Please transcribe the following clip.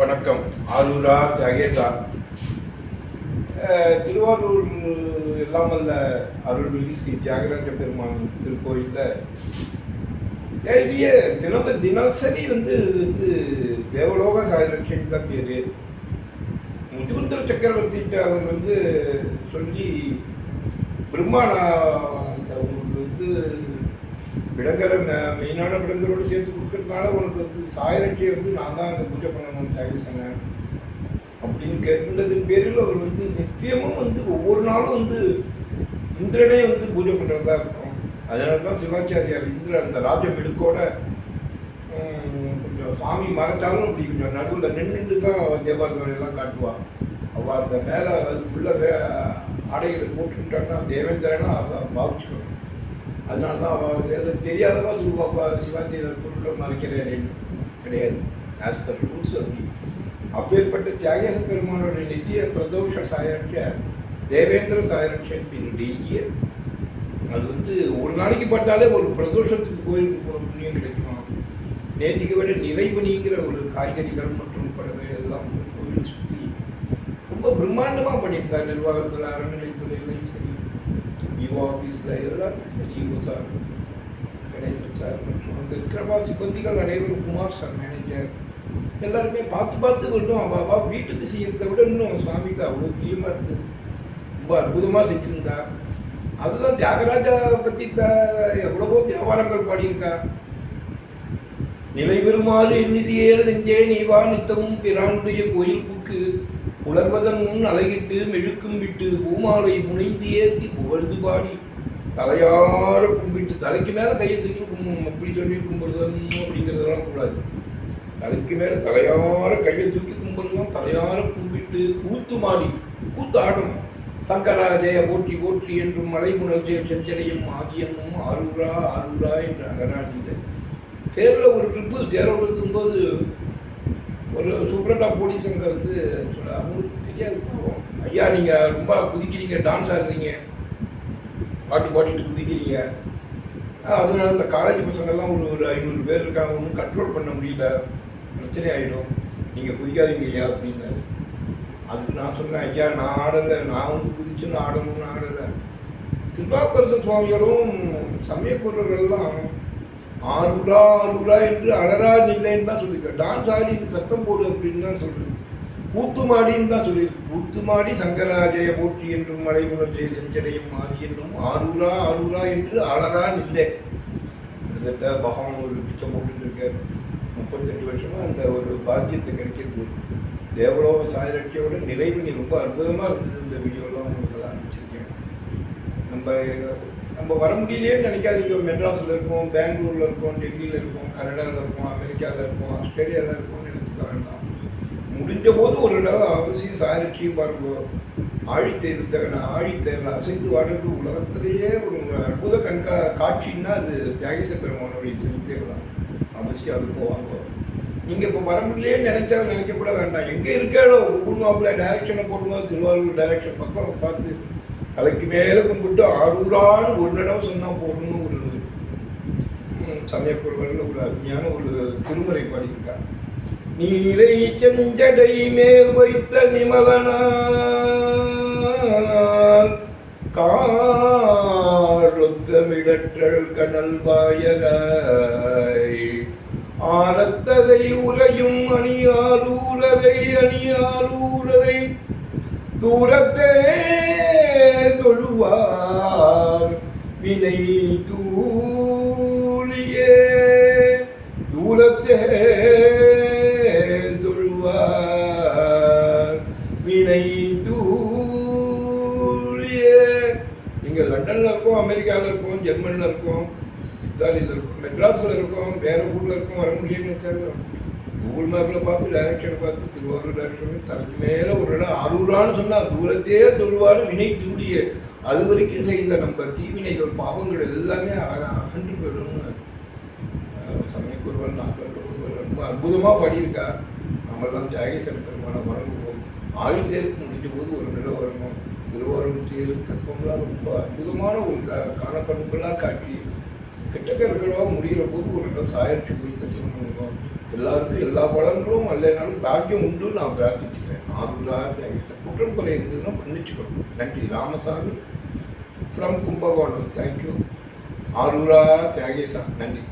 வணக்கம். ஆரூரா தியாகேசா. திருவாரூர் எல்லாம் வல்ல அருள்மிகு ஸ்ரீ தியாகராஜ பெருமான் திருக்கோயிலில். எழுதிய தினம் தினசரி வந்து வந்து தேவலோக சாயலட்சுமி தான் பேர். முதுகுந்தர சக்கரவர்த்திட்ட அவர் வந்து சொல்லி பிரம்மா நான் உங்களுக்கு வந்து விலங்கரை மெயினான விலங்கரோடு சேர்த்து கொடுக்கறதுனால உனக்கு வந்து சாயரட்டியை வந்து நான் தான் அங்கே பூஜை பண்ணணும் தியாகேசனை அப்படின்னு கேட்கின்றதின் பேரில் அவர் வந்து நித்தியமும் வந்து ஒவ்வொரு நாளும் வந்து இந்திரனே வந்து பூஜை பண்ணுறதா இருக்கும். அதனால தான் சிவாச்சாரியார் இந்திரன் அந்த ராஜ மிடுக்கோட கொஞ்சம் சாமி மறைச்சாலும் அப்படி கொஞ்சம் நடுவில் நின்றுட்டு தான் தேவாரத்தோடையெல்லாம் காட்டுவாள் அவள் அந்த மேலே அதுக்குள்ள வே ஆடைகளை போட்டுக்கிட்டான்னா தேவேந்திரனா அதை பாவிச்சுக்கணும். அதனால தான் அவள் தெரியாதவா சொல்லுவாப்பா சிவாஜி பொருட்கள் மறைக்கிறேன் கிடையாது. ஆஸ் பர் ரூல்ஸ் அப்படி அப்பேற்பட்ட தியாகேச பெருமானோட நித்திய பிரதோஷ சாயரட்ச தேவேந்திர சாயரட்சன் பேர் அது வந்து ஒரு நாளைக்கு பட்டாலே ஒரு பிரதோஷத்துக்கு கோயிலுக்கு போகிற புண்ணியம் கிடைக்குமா? நேற்றுக்கு விட நிறைவனிங்கிற ஒரு காய்கறிகள் மற்றும் பறவை எல்லாம் வந்து கோயிலை சுற்றி ரொம்ப பிரம்மாண்டமாக பண்ணியிருந்தார் நிர்வாகத்தில் அறநிலைத்துறையிலையும் சரி ஈவோ ஆஃபீஸில் எல்லாருமே சரி ஈவோ சார் கணேசன் சார் மற்றும் அந்த இருக்கிற கொந்திகள் அனைவரும் குமார் சார் மேனேஜர் எல்லாருமே பார்த்து பார்த்து இன்னும் அவள் அவள் வீட்டுக்கு செய்கிறத விட இன்னும் சுவாமிக்கு அவ்வளோ பிரியமாக இருந்தது ரொம்ப அற்புதமாக செஞ்சுருந்தா. அதுதான் தியாகராஜா பற்றி த எவ்வளவோ வியாபாரங்கள் பாடியிருக்கா. நிலை பெறுமாறு எண்ணிதியேல் நெஞ்சே நீவா நித்தமும் பிரானுடைய கோயில் புக்கு புலர்வதன் முன் அழகிட்டு மெழுக்கும் விட்டு பூமாலை புனைந்து ஏற்றி புகழ்ந்து பாடி. தலையார கும்பிட்டு தலைக்கு மேலே கையை தூக்கி கும்பணும் அப்படி சொல்லி கும்பிடுதணும் அப்படிங்கிறதெல்லாம் கூடாது. தலைக்கு மேலே தலையார கையை தூக்கி கும்பிடணும் தலையார கும்பிட்டு கூத்து மாடி கூத்து ஆடணும். சங்கராஜய போற்றி போற்றி என்றும் மலைமுணர்ச்சிய செஞ்சடையும் ஆதியமும் ஆரூரா ஆரூரா என்று அகராடித தேரில் ஒரு ட்ரிப்பு தேர்வு போது ஒரு சுப்ரண்டா போலீஸ் அங்கே வந்து சொல்ல அவங்களுக்கு தெரியாது. பாவம். ஐயா நீங்கள் ரொம்ப குதிக்கிறீங்க டான்ஸ் ஆடுறீங்க. பாட்டு பாடிட்டு குதிக்கிறீங்க. அதனால இந்த காலேஜ் பசங்கள்லாம் ஒரு ஒரு ஐநூறு பேர் இருக்காங்க. ஒன்றும் கண்ட்ரோல் பண்ண முடியல. பிரச்சனை ஆகிடும் நீங்கள் குதிக்காதீங்க ஐயா அப்படின்னாரு. அதுக்கு நான் சொன்னேன் ஐயா நான் ஆடலை. நான் வந்து குதிச்சுன்னு ஆடணும்னு ஆடலை. திருவாக்கரசு சுவாமிகளும் சமயக்குறவர்கள்லாம் ஆறுரா ஆறுரா என்று அழறா நில்லைன்னு தான் சொல்லியிருக்க டான்ஸ் ஆடின்னு சத்தம் போடு அப்படின்னு தான் சொல்றது. கூத்து மாடின்னு தான் சொல்லியிருக்கு. கூத்து மாடி சங்கராஜய போற்றி என்றும் மலைமுனர் செஞ்சடையும் மாறி என்றும் ஆரூரா ஆரூரா என்று அழறா நில்லை கிட்டத்தட்ட பகவான் ஒரு பிச்சை போட்டுட்டு இருக்கார். முப்பத்தெட்டு வருஷமாக அந்த ஒரு பாக்கியத்தை கிடைக்கிறது. தேவலோக சாயலட்சியோட நிறைவு. நீ ரொம்ப அற்புதமாக இருந்தது இந்த வீடியோலாம் உங்களுக்கு நான் அனுப்பிச்சிருக்கேன். நம்ம நம்ம வர முடியலையே நினைக்காதீங்க. மெட்ராஸில் இருக்கோம் பெங்களூரில் இருக்கோம் டெல்லியில் இருக்கோம் கனடாவில் இருக்கோம் அமெரிக்காவில் இருக்கோம் ஆஸ்திரேலியாவில் இருக்கோம்னு நினச்சிக்க வேண்டாம் முடிஞ்ச போது ஒரு இடம் அவசியம் சாயரட்சியும் பாருங்க. ஆழித்தேர்த்தகன ஆழித்தேரில் அசைந்து வாடுறது உலகத்திலேயே ஒரு அற்புத கண்கா காட்சின்னா அது தியாகேச பெருமானுடைய திருத்தேர் தான். அவசியம் அது போவாங்க. நீங்கள் இப்போ வர முடியலையே நினைச்சா நினைக்கப்பட வேண்டாம். எங்கே இருக்காளோ? ஊர்மாப்பிள்ள டைரக்ஷனை போட்டுவோம் திருவாரூர் டைரக்ஷன் பக்கம் பார்த்து தலைக்கு மேலே கும்பிட்டு ஆரூரான்னு ஒரு தடவை சொன்னால் போடணும் ஒரு ம், ஒரு அருமையான ஒரு திருமுறை பாடியிருக்கார். நீரை செஞ்சடை மேல் வைத்த நிமலனார் காரொத்தமிடற்றல் கனல் வாயலாய் ஆரத்தரை உரையும் அணியாரூரரை அணியாரூரரை தூரத்தே கொள்வார் வினை தூளியே தூரத்தே தொழுவார். வினை தூளியே. இங்கே லண்டனில் இருக்கோம் அமெரிக்காவில் இருக்கோம் ஜெர்மனியில் இருக்கோம் இத்தாலியில் இருக்கோம் மெட்ராஸில் இருக்கோம் வேறு ஊரில் இருக்கோம் வர முடியும்னு வச்சாங்க கூகுள் மேப்பில் பார்த்து டைரக்ஷனை பார்த்து திருவாரூர் டைரக்ஷன் தனக்கு மேலே ஒரு இடம் அரூரான்னு சொன்னால் தூரத்தே தொழுவாரு வினை தூடிய அது வரைக்கும் செய்த நம்ம தீவினைகள் பாவங்கள் எல்லாமே அக- அகன்று போயிடும்னு சமயக்குருவன் நாங்கள் ஒருவர் ரொம்ப அற்புதமாக பாடியிருக்கா. நம்மெல்லாம் ஜாகேசன் பெருமான வணங்குவோம். ஆழித்தேருக்கு முடிஞ்ச போது ஒரு நில வரணும் திருவாரூர் தேர் தற்பம்லாம் ரொம்ப அற்புதமான ஒரு க- காணக்கண்களாக கிட்டக்க இருக்கிறவா முடிகிற போது ஒரு இடம் சாயருக்கு போய் தரிசனம் எல்லாருக்கும் எல்லா பலன்களும் அல்லனாலும் பாக்கியம் உண்டு நான் பிரார்த்திச்சுக்கிறேன். ஆறுதலா குற்றம் குறை இருந்ததுன்னா மன்னிச்சுக்கணும். நன்றி. Ramasamy from Kumbakonam. Thank you Arura Thyagesa நன்றி.